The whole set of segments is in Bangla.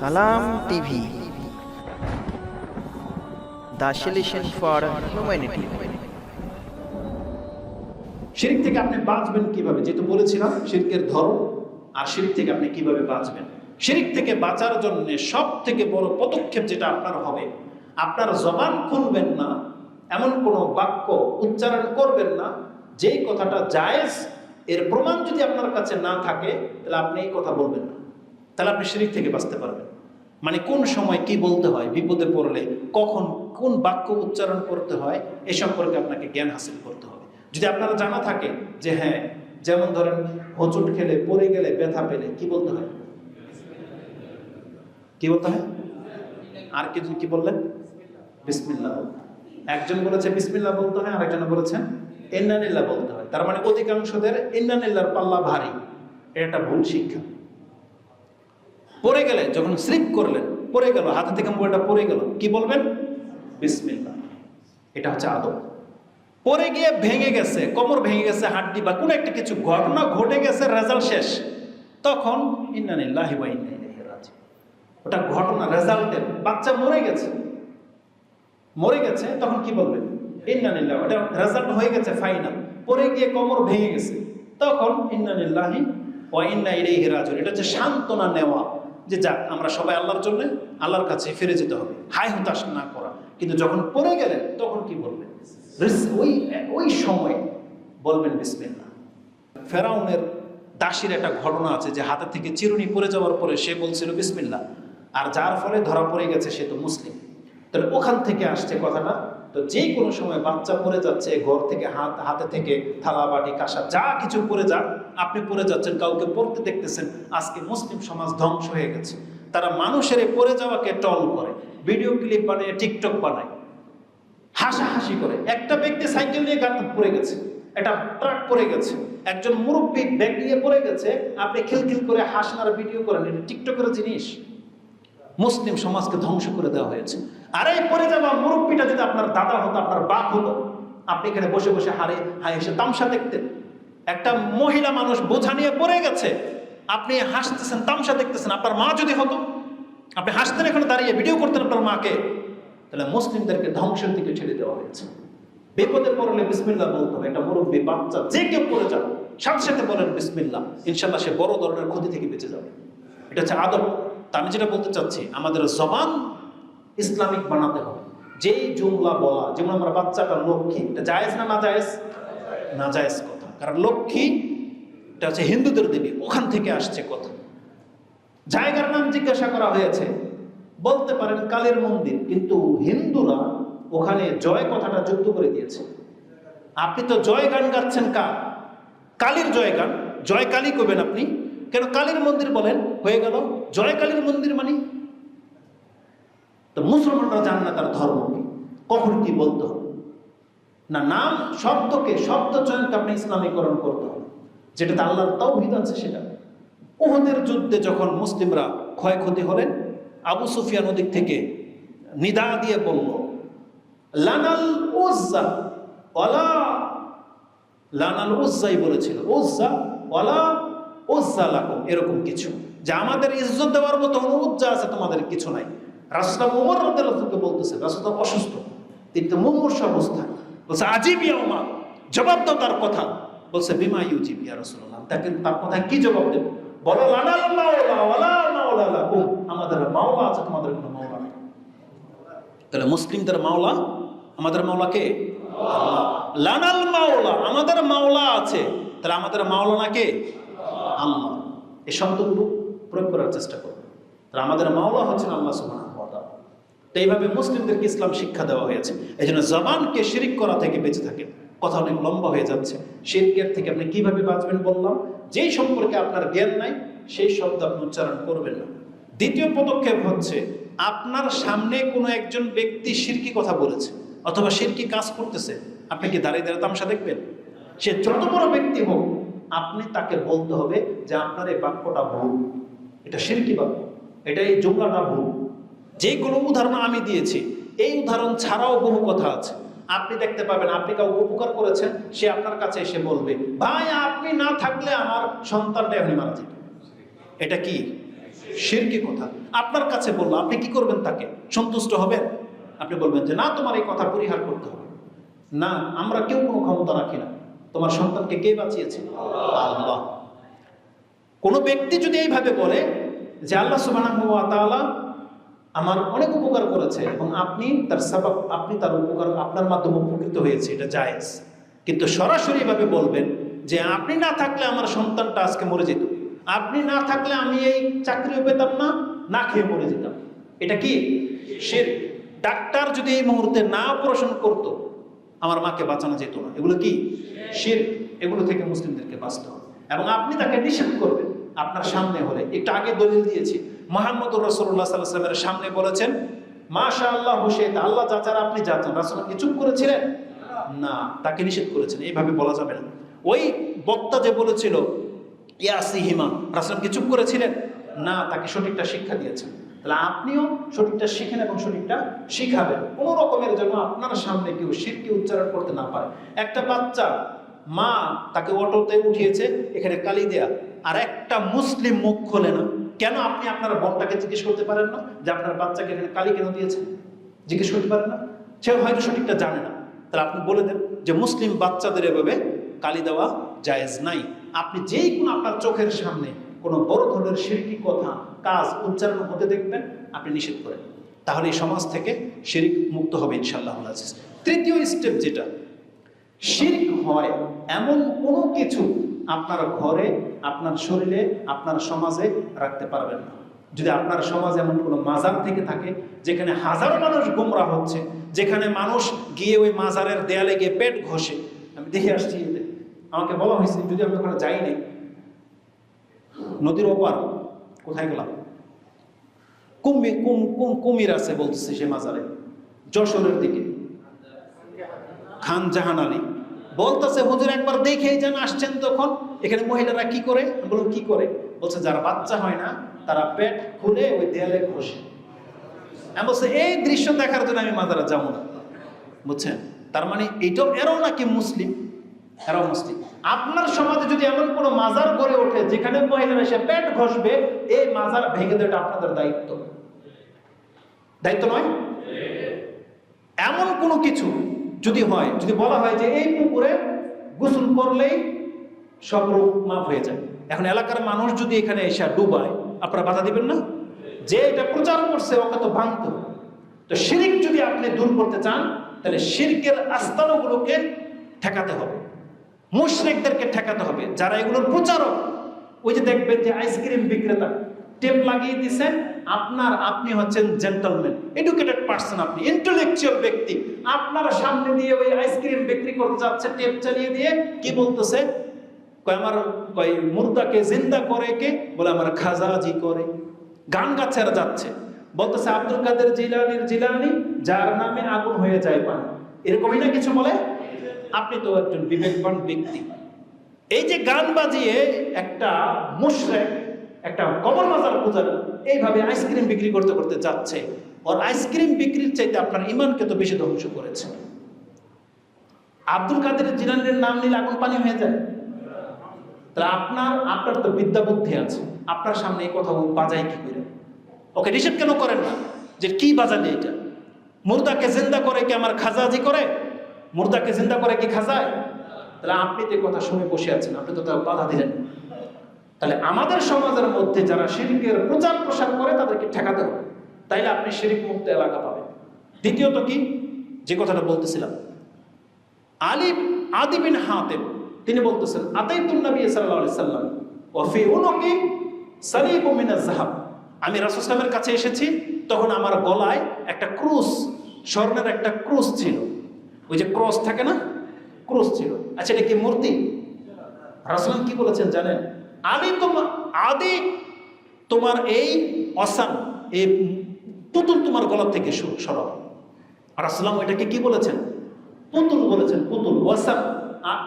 সালাম TV. The solution for humanity. শিরিক থেকে আপনি বাঁচবেন কীভাবে? যেটা বলেছিলাম, শিরকের ধরন আর শিরিক থেকে আপনি কীভাবে বাঁচবেন? শিরিক থেকে বাঁচার জন্য সব থেকে বড় পদক্ষেপ যেটা আপনার হবে, আপনার জবান খুলবেন না, এমন কোনো বাক্য উচ্চারণ করবেন না, যেই কথাটা জায়েজ, এর প্রমাণ যদি আপনার কাছে না থাকে, তাহলে আপনি এই কথা বলবেন না। তাহলে আপনি শিরিক থেকে বাঁচতে পারবেন। মানে কোন সময় কি বলতে হয়, বিপদে পড়লে, কখন কোন বাক্য উচ্চারণ করতে হয়, এ সম্পর্কে আপনাকে জ্ঞান হাসিল করতে হবে। যদি আপনারা জানা থাকে যে হ্যাঁ যেমন ধরেন হোঁচট খেলে, পড়ে গেলে ব্যথা পেলে, কি বলতে হয়? কি বলতে হয়? আর কিছু কি বললেন? বিসমিল্লাহ। বলতে একজন বলেছে বিসমিল্লাহ বলতে হয়, আরেকজন বলেছেন ইন্নানিল্লাহ বলতে হয়। তার মানে অধিকাংশদের ইন্নানিল্লাহর পাল্লা ভারী। এটা ভুল শিক্ষা। পড়ে গেলে, যখন স্লিপ করলেন, পড়ে গেল, হাতে থেকে মোবাইলটা পড়ে গেল, কি বলবেন? বিসমিল্লাহ। এটা হচ্ছে আদব। পরে গিয়ে ভেঙে গেছে, কোমর ভেঙে গেছে, হাড্ডি বা কোনো একটা কিছু ঘটনা ঘটে গেছে, রেজাল্ট শেষ। তখন ইন্নানিল্লাহি ওয়া ইন্না ইলাইহি রাজিউন। ওটা ঘটনা রেজাল্টের বাচ্চা মরে গেছে। মরে গেছে, তখন কি বলবেন? ইন্নানিল্লাহ ওটা রেজাল্ট হয়ে গেছে, ফাইনাল। পরে গিয়ে কোমর ভেঙে গেছে। তখন ইন্নানিল্লাহি ওয়া ইন্না ইলাইহি রাজিউন। এটা হচ্ছে সান্ত্বনা নেওয়া। যে যাক, আমরা সবাই আল্লাহর জন্য আল্লাহর কাছে ফিরে যেতে হবে। হাই হতাশ না করা। কিন্তু যখন পড়ে গেলেন, তখন কি বলবেন ওই ওই সময় বলবেন বিসমিল্লাহ। ফেরাউনের দাসীর একটা ঘটনা আছে যে হাতে থেকে চিরুনি পড়ে যাওয়ার পরে সে বলছিল বিসমিল্লাহ। আর যার ফলে ধরা পড়ে গেছে সে তো মুসলিম। তাহলে ওখান থেকে আসছে কথাটা তো যে কোনো সময় বাচ্চা পড়ে যাচ্ছে, ঘর থেকে হাত, হাতে থেকে থালা, বাটি, কাঁসা, যা কিছু পড়ে যাক, আপনি পড়ে যাচ্ছেন, কাউকে পড়তে দেখতেছেন, আজকে মুসলিম সমাজ ধ্বংস হয়ে গেছে। তারা মানুষের পড়ে যাওয়াকে টল করে, ভিডিও ক্লিপ বানায় টিকটক বানায়, হাসাহাসি করে। একটা ব্যক্তি সাইকেল নিয়ে গাড়ি পড়ে গেছে, একটা ট্রাক পড়ে গেছে, একজন মুরব্বী ব্যাগ নিয়ে পড়ে গেছে, আপনি খিলখিল করে হাসনার ভিডিও করেন, এটা টিকটকের জিনিস। মুসলিম সমাজকে ধ্বংস করে দেওয়া হয়েছে। আর এই পড়ে যাওয়া মুরব্বীটা যদি আপনার দাদা হতো, আপনার বাপ হতো, আপনি এখানে বসে বসে হারে হাই এসে তামসা দেখতেন। একটা মহিলা মানুষ বোঝা নিয়ে পড়ে গেছে, আপনি হাসতেছেন, তামসা দেখতেছেন, আপনার মা যদি হতো, আপনি হাসতেন এখানে দাঁড়িয়ে ভিডিও করতেন আপনার মাকে, তাহলে মুসলিমদেরকে ধ্বংসের দিকে ছেড়ে দেওয়া হয়েছে। বিপদে পড়লে বিসমিল্লা বলতে হবে। একটা মুরব্বী, বাচ্চা, যে কেউ পড়ে যাবে সাথে সাথে বলেন বিসমিল্লাহ ইনশাল্লাহ সে বড় ধরনের ক্ষতি থেকে বেঁচে যাবে। এটা হচ্ছে আদব। তা আমি যেটা বলতে চাচ্ছি, আমাদের জবান ইসলামিক বানাতে হবে। যেই জুমলা বলা, যেমন আমরা বাচ্চাটা লক্ষ্মী, এটা জায়েজ না না জায়েজ? না জায়েজ কথা। কারণ লক্ষ্মী, এটা হচ্ছে হিন্দুদের দেবী ওখান থেকে আসছে কথা। জায়গার নাম জিজ্ঞাসা করা হয়েছে। বলতে পারেন কালের মন্দির, কিন্তু হিন্দুরা ওখানে জয় কথাটা যুক্ত করে দিয়েছে। আপনি তো জয় গান গাচ্ছেন কার? কালীর জয় গান, জয় কালী করবেন আপনি? কেন কালীর মন্দির বলেন, হয়ে গেল? জয় কালীর মন্দির মানে তো মুসলমানরা জান না তার ধর্ম কি। কখন কি বলতে হবে? না নাম, শব্দকে, শব্দ চয়নকে আপনি ইসলামীকরণ করতে হবে। যেটাতে আল্লাহর তৌহিদ আছে সেটা। ওহদের যুদ্ধে যখন মুসলিমরা ক্ষয়ক্ষতি হলেন, আবু সুফিয়ান ওদিক থেকে নিদা দিয়ে বলল, লানাল উজ্জা, ওয়ালা লানাল উজ্জাই বলেছিল, উজ্জা, ওয়ালা উজ্জা লাকুম, এরকম কিছু। যে আমাদের ইজ্জত দেওয়ার মতো অনুজ্জা আছে তোমাদের কিছু নাই। রাস্তা উমর রাদিয়াল্লাহুকে বলতেছে রাস্তা অসুস্থ। তিনি তো মুমূর্ষ অবস্থা বলছে, আজিব ইয়াউমা জবাব দাও তার কথা। বলছে, বিমা ইউজিব ইয়া রাসূলুল্লাহ। তাকে, তার কথা কি জবাব দেব? বলো লানাল মাওলা মাওলা আমাদের মাওলা আছে, তোমাদের কোনো মাওলা নেই। তাহলে মুসলিমদের মাওলা, আমাদের মাওলা কে। লানাল মাওলা, আমাদের মাওলা আছে। তাহলে আমাদের মাওলানা কে? আল্লাহ। এই শব্দগুলো প্রয়োগ করার চেষ্টা করব তাহলে আমাদের মাওলা হচ্ছেন আল্লাহ তাআলা তো এইভাবে মুসলিমদেরকে ইসলাম শিক্ষা দেওয়া হয়েছে। এই জন্য জবানকে শিরিক করা থেকে বেঁচে থাকেন। কথা অনেক লম্বা হয়ে যাচ্ছে। শিরকের থেকে আপনি কীভাবে বাঁচবেন বললাম। যেই সম্পর্কে আপনার জ্ঞান নাই, সেই শব্দ আপনি উচ্চারণ করবেন না। দ্বিতীয় পদক্ষেপ হচ্ছে, আপনার সামনে কোনো একজন ব্যক্তি শিরকি কথা বলেছে অথবা শিরকি কাজ করতেছে। আপনি কি দাঁড়িয়ে দাঁড়িয়ে তামসা দেখবেন? সে যত বড় ব্যক্তি হোক, আপনি তাকে বলতে হবে যে আপনার এই বাক্যটা ভুল। এটা শিরকি বাক্য। এটা এই জুমলাটা ভুল। যেগুলো উদাহরণ আমি দিয়েছি, এই উদাহরণ ছাড়াও বহু কথা আছে। আপনি দেখতে পাবেন, আপনি কাউকে উপকার করেছেন, সে আপনার কাছে এসে বলবে, ভাই, আপনি না থাকলে আমার সন্তানটা এমনি মারা যেত। এটা কি? শিরকি কথা। আপনার কাছে বলল, আপনি কি করবেন তাকে? সন্তুষ্ট হবেন? আপনি বলবেন যে, না, তোমার এই কথা পরিহার করতে হবে। না, আমরা কেউ কোনো ক্ষমতা রাখি না। তোমার সন্তানকে কে বাঁচিয়েছে? আল্লাহ। কোনো ব্যক্তি যদি এইভাবে বলে যে, আল্লাহ তাআলা আমার অনেক উপকার করেছে এবং আপনি তার সাবাব, আপনি তার উপকার আপনার মাধ্যমে উপকৃত হয়েছে, এটা জায়েজ। কিন্তু সরাসরি ভাবে বলবেন যে আপনি না থাকলে আমার সন্তানটা আজকে মরে যেত। আপনি না থাকলে আমি এই চাকরিও পেতাম না না খেয়ে মরে যেতাম। এটা কি? সে ডাক্তার যদি এই মুহূর্তে না অপারেশন করতো, আমার মাকে বাঁচানো যেত না। এগুলো কি? শির এগুলো থেকে মুসলিমদেরকে বাঁচতে হবে। এবং আপনি তাকে নিষেধ করবেন, আপনার সামনে হলে। একটু আগে দলিল দিয়েছি। মোহাম্মদ রসুল্লাহ সাল্লামের সামনে বলেছেন মাশা আল্লাহ হুসেন আল্লাহ যাচারা আপনি যাচান রাসুল কি চুপ করেছিলেন? না, তাকে নিষেধ করেছেন। এইভাবে বলা যাবে না। ওই বক্তা যে বলেছিল ইয়াসি হিমা রাসুল কি চুপ করেছিলেন? না, তাকে সঠিকটা শিক্ষা দিয়েছেন। তাহলে আপনিও সঠিকটা শিখেন এবং সঠিকটা শিখাবেন। কোনো রকমের জন্য আপনার সামনে কেউ শিরকে উচ্চারণ করতে না পারে। একটা বাচ্চা, মা, তাকে অটোতে উঠিয়েছে, এখানে কালি দেয়া। আর একটা মুসলিম মুখ খোলে না। কেন আপনি আপনার বোনটাকে জিজ্ঞেস করতে পারেন না যে আপনার বাচ্চাকে এখানে কালি কেন দিয়েছে জিজ্ঞেস করতে পারেন না? সে হয়তো সঠিকটা জানে না। তাহলে আপনি বলে দেন যে মুসলিম বাচ্চাদের এভাবে কালি দেওয়া জায়েজ নাই। আপনি যেই কোনো আপনার চোখের সামনে কোনো বড় ধরনের শিরকি কথা, কাজ উচ্চারণ হতে দেখবেন, আপনি নিষেধ করেন। তাহলে এই সমাজ থেকে শিরিক মুক্ত হবে ইনশাল্লাহ তৃতীয় স্টেপ যেটা, শিরিক হয় এমন কোনো কিছু আপনার ঘরে, আপনার শরীরে, আপনার সমাজে রাখতে পারবেন না। যদি আপনার সমাজ এমন কোনো মাজার থেকে থাকে, যেখানে হাজারো মানুষ গোমরা হচ্ছে, যেখানে মানুষ গিয়ে ওই মাজারের দেয়ালে গিয়ে পেট ঘষে। আমি দেখে আসছি এতে। আমাকে বলা হয়েছে যদি আমি ওখানে যাই নাই নদীর ওপার, কোথায় গেলাম? কুমি কুম কুম, কুমির আছে বলতেছে সে মাজারে, যশোরের দিকে। খান জাহান আলী। বলতেছে, হুজুর একবার দেখেই যেন, আসছেন তখন। এখানে মহিলারা কি করে? বললাম, কি করে? বলছে, যারা বাচ্চা হয় না, তারা পেট খুলে ওই দেয়ালে ঘষে। আমি বলছে, এই দৃশ্য দেখার জন্য আমি মাজারে যাব না। বুঝছেন? তার মানে এইটাও এরাও নাকি মুসলিম? এরাও মুসলিম। আপনার সমাজে যদি এমন কোনো মাজার গড়ে ওঠে, যেখানে মহিলারা এসে পেট ঘষবে, এই মাজার ভেঙে দেওয়াটা আপনাদের দায়িত্ব। দায়িত্ব নয়? এমন কোনো কিছু যদি হয়, যদি বলা হয় যে এই পুকুরে গোসল করলেই সব রোগ মাফ হয়ে যায়। এখন এলাকার মানুষ যদি এখানে এসে ডুবায়, আপনারা বাধা দিবেন না? যে এটা প্রচার করছে, ওকে তো ভাঙতে। তো শিরিক যদি আপনি দূর করতে চান, তাহলে শিরকের আস্তানগুলোকে ঠেকাতে হবে। মুশরিকদেরকে ঠেকাতে হবে, যারা এগুলোর প্রচারক। ওই যে দেখবেন যে আইসক্রিম বিক্রেতা টেপ লাগিয়ে দিছেন, আপনার আপনি হচ্ছেন জেন্টলম্যান এডুকেটেড পার্সন আপনি ইন্টেলেকচুয়াল ব্যক্তি। আপনার সামনে দিয়ে ওই আইসক্রিম বিক্রি করতে যাচ্ছে, টেপ চালিয়ে দিয়ে কি বলতেছে? কয় আমার, কয় মুর্দাকে জিন্দা করে কে? বলে আমার খাজাজি করে, গান গাছেরা যাচ্ছে। বলতেছে আব্দুল কাদের জিলানির জিলানি, যার নামে আগুন হয়ে যায় পান। এরকমই না কিছু বলে? আপনি তো একজন বিবেকবান ব্যক্তি। এই যে গান বাজিয়ে একটা মুশরেক একটা কবর মাজার পূজারি এইভাবে আইসক্রিম বিক্রি করতে করতে যাচ্ছে। ওর আইসক্রিম বিক্রির চাইতে আপনার ইমানকে তো বেশি ধ্বংস করেছে। আব্দুল কাদের জিলানের নাম নিলে আগুন পানি হয়ে যায়। তাহলে আপনার আপনার তো বিদ্যা বুদ্ধি আছে। আপনার সামনে এই কথা বাজায় কি করে? ওকে, নিষেধ কেন করেন না? যে কি বাজালে এটা? মুর্দাকে জিন্দা করে কি আমার খাজাজি করে? মুর্দাকে জিন্দা করে কি খাজায়? তাহলে আপনি যে কথা শুনে বসে আছেন, আপনি তো তার বাধা দিলেন। তাহলে আমাদের সমাজের মধ্যে যারা শিরিকের প্রচার প্রসার করে, তাদেরকে ঠেকাতে হবে। তাইলে আপনি শিরিক মুক্ত এলাকা পাবেন। দ্বিতীয়ত কি? যে কথাটা বলতেছিলাম। আলিফ আদি বিন হাতেম, তিনি বলতেছেন, আতাইতুন নবী সাল্লাল্লাহু আলাইহি সাল্লাম, ওয়া ফি উনুকি সালিব মিন যাহাব আমি রাসূল সাল্লামের কাছে এসেছি, তখন আমার গলায় একটা ক্রুশ, স্বর্ণের একটা ক্রুশ ছিল। ওই যে ক্রস থাকে না? ক্রুশ ছিল। আচ্ছা এটা কি মূর্তি? রাসূল কি বলেছেন জানেন? আমি তোমার আদি, তোমার এই অসান, এই পুতুল তোমার গলা থেকে স- সরাও। আর আসলাম এটাকে কি বলেছেন? পুতুল বলেছেন, পুতুল, ওয়াসান।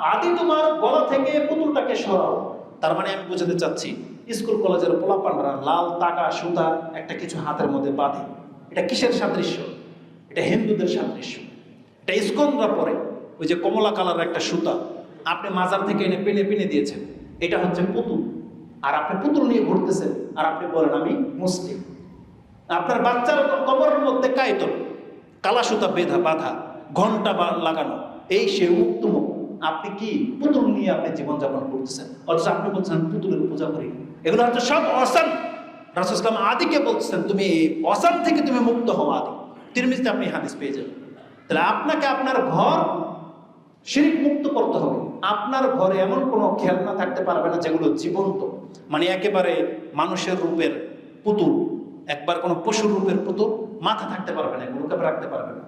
আদি তোমার গলা থেকে পুতুলটাকে সরাও। তার মানে আমি বোঝাতে চাচ্ছি, স্কুল কলেজের পোলাপানরা লাল টাকা সুতা একটা কিছু হাতের মধ্যে বাঁধে। এটা কিসের সাদৃশ্য? এটা হিন্দুদের সাদৃশ্য। এটা ইস্কনরা পরে, ওই যে কমলা কালার একটা সুতা। আপনি মাজার থেকে এনে পেনে পেনে দিয়েছেন। এটা হচ্ছে পুতুল। আর আপনি পুতুল নিয়ে ঘুরতেছেন, আর আপনি বলেন, আমি মুসলিম। আপনার বাচ্চার কবরের মধ্যে কায়তন কালা সুতা বেধা বাধা, ঘণ্টা বা লাগানো, এই সে উত্তম আপনি কি পুতুল নিয়ে আপনি জীবনযাপন করতেছেন? অথচ আপনি বলছেন, পুতুলের পূজা করি। এগুলো হচ্ছে সব অসান। রাসুসলাম আদিকে বলছেন, তুমি অসান থেকে তুমি মুক্ত হও আদি। তিরমিজতে আপনি হাদিস পেয়ে যাবেন। তাহলে আপনাকে আপনার ঘর শিরিক মুক্ত করতে হবে। আপনার ঘরে এমন কোনো খেলনা থাকতে পারবে না যেগুলো জীবন্ত। মানে একেবারে মানুষের রূপের পুতুল, একবার কোনো পশুর রূপের পুতুল মাথা থাকতে পারবে না, এগুলোকে রাখতে পারবে না।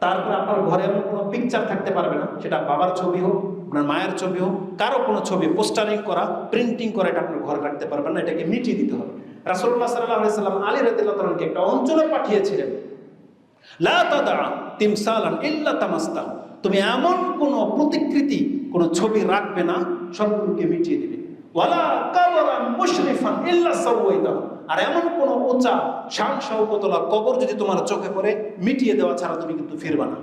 তারপর আপনার ঘরে এমন কোনো পিকচার থাকতে পারবে না, সেটা বাবার ছবি হোক, আপনার মায়ের ছবি হোক, কারও কোনো ছবি পোস্টারিং করা প্রিন্টিং করা, এটা আপনার ঘরে রাখতে পারবেন না, এটাকে মিটিয়ে দিতে হবে। রাসুল্লাহ সাল্লাহ সাল্লাম আলী রাদিল্লাহকে একটা অঞ্চলে পাঠিয়েছিলেন। তুমি এমন কোনো প্রতিকৃতি, কোনো ছবি রাখবে না সবগুলোকে মিটিয়ে দিবে। আর এমন কোন উঁচা কবর যদি তোমার চোখে পড়ে, মিটিয়ে দেওয়া ছাড়া তুমি কিন্তু ফিরবা না।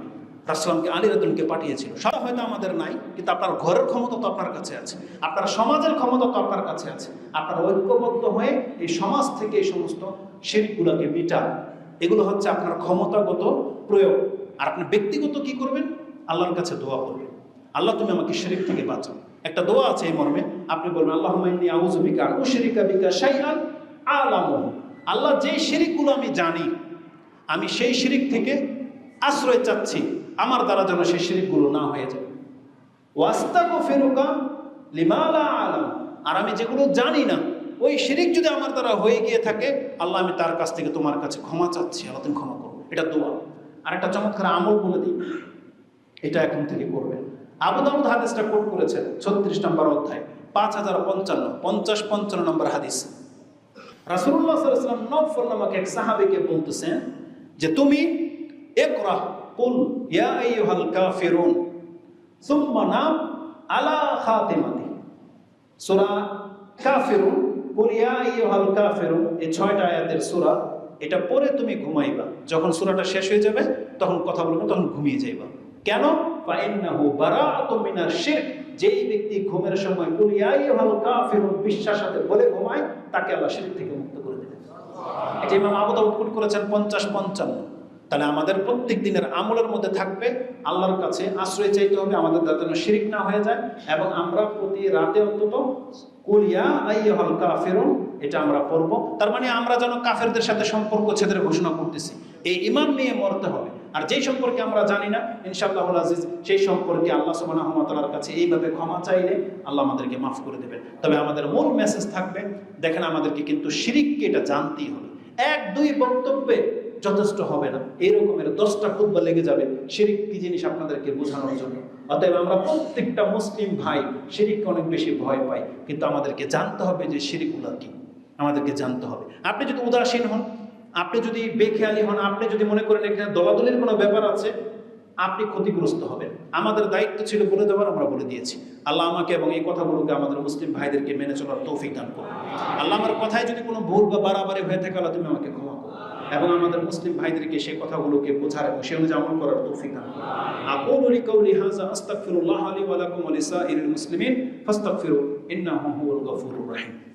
রাসলামকে আলী রাদুলকে পাঠিয়েছিল। সব হয়তো আমাদের নাই, কিন্তু আপনার ঘরের ক্ষমতা তো আপনার কাছে আছে। আপনার সমাজের ক্ষমতা তো আপনার কাছে আছে। আপনার ঐক্যবদ্ধ হয়ে এই সমাজ থেকে এই সমস্ত শিরগুলোকে মিটান। এগুলো হচ্ছে আপনার ক্ষমতাগত প্রয়োগ। আর আপনি ব্যক্তিগত কি করবেন? আল্লাহর কাছে দোয়া করবেন। আল্লাহ, তুমি আমাকে শিরিক থেকে বাঁচাও। একটা দোয়া আছে এই মর্মে। আপনি বলবেন আল্লাহ আউজুবিকা উশরিকা বিকা শাইআন আলামু আল্লাহ যে শিরিকগুলো আমি জানি, আমি সেই শিরিক থেকে আশ্রয় চাচ্ছি, আমার দ্বারা যেন সেই শিরিকগুলো না হয়ে যায়। ওয়াস্তাগো ফেরুকা লিমালা আলাম। আর আমি যেগুলো জানি না ওই শিরিক যদি আমার দ্বারা হয়ে গিয়ে থাকে, আল্লাহ আমি তার কাছ থেকে তোমার কাছে ক্ষমা চাচ্ছি, আল্লাহ তুমি ক্ষমা করো। এটা দোয়া। আর একটা চমৎকার আমল বলে দিই। এটা এখন থেকে করবেন। আবু দাউদ হাদিসটা কোট করেছেন, ছত্রিশ নম্বর অধ্যায়, পাঁচ হাজার পঞ্চান্ন, পঞ্চাশ পঞ্চান্ন নম্বর হাদিস। রাসুল্লাহ সাল্লাম নফল নামক এক সাহাবিকে বলতেছেন যে, তুমি একরা কুল, ইয়া আইয়ুহাল কাফিরুন, সুম্মা নাম আলা খাতিমাতি। সূরা কাফিরুন কুল ইয়া আইয়ুহাল এই ছয়টা আয়াতের সূরা, এটা পরে তুমি ঘুমাইবা। যখন সূরাটা শেষ হয়ে যাবে, তখন কথা বলবে, তখন ঘুমিয়ে যাইবা। কেন? ফাইন্নাহু বারাআতুম মিনাশ শিরক। যেই ব্যক্তি ঘুমের সময় কুল ইয়া আইয়ুহাল বিশ্বাস সাথে বলে ঘুমায়, তাকে আল্লাহ শিরক থেকে মুক্ত করে দেবেন এটা ইমাম আবু দাউদ করেছেন পঞ্চাশ পঞ্চান্ন। তাহলে আমাদের প্রত্যেক দিনের আমলের মধ্যে থাকবে আল্লাহর কাছে আশ্রয় চাইতে হবে, আমাদের যাতে শিরিক না হয়ে যায় এবং আমরা প্রতি রাতে অন্তত কুলিয়া আইয়ুহাল কাফিরুন, এটা আমরা পড়ব। তার মানে আমরা যেন কাফেরদের সাথে সম্পর্ক ছেদের ঘোষণা করতেছি। এই ইমান নিয়ে মরতে হবে। আর যেই সম্পর্কে আমরা জানি না ইনশাআল্লাহ আজিজ, সেই সম্পর্কে আল্লাহ ওয়া কাছে এইভাবে ক্ষমা চাইলে আল্লাহ আমাদেরকে মাফ করে দেবেন। তবে আমাদের মূল মেসেজ থাকবে, দেখেন আমাদেরকে কিন্তু শিরিককে এটা জানতেই হবে। এক, দুই বক্তব্যে যথেষ্ট হবে না। এই রকমের দশটা খুদ্া লেগে যাবে শিরিক কি জিনিস আপনাদেরকে বোঝানোর জন্য? অতএব আমরা প্রত্যেকটা মুসলিম ভাই শিরিককে অনেক বেশি ভয় পাই। কিন্তু আমাদেরকে জানতে হবে যে শিরিকগুলো কি। আমাদেরকে জানতে হবে। আপনি যদি উদাসীন হন, আপনি যদি বেখেয়ালি হন, আপনি যদি মনে করেন এখানে দলাদলির কোনো ব্যাপার আছে, আপনি ক্ষতিগ্রস্ত হবেন। আমাদের দায়িত্ব ছিল বলে দেওয়ার, আমরা বলে দিয়েছি। আল্লাহ আমাকে এবং এই কথাগুলোকে আমাদের মুসলিম ভাইদেরকে মেনে চলার তৌফিক দান করুন। আল্লাহ আমার কথায় যদি কোনো ভুল বা বাড়াবাড়ি হয়ে থাকে, আল্লাহ তুমি আমাকে ক্ষমা এবং আমাদের মুসলিম ভাইদেরকে সেই কথাগুলোকে বোঝার এবং সে অনুযায়ী করার তৌফিক দান আকুলু লিকাউলি হাযা আস্তাগফিরুল্লাহ লি ওয়া লাকুম ওয়া লিসাইরিল মুসলিমিন ফাস্তাগফিরু ইন্নাহু হুয়াল গফুরুর রহিম।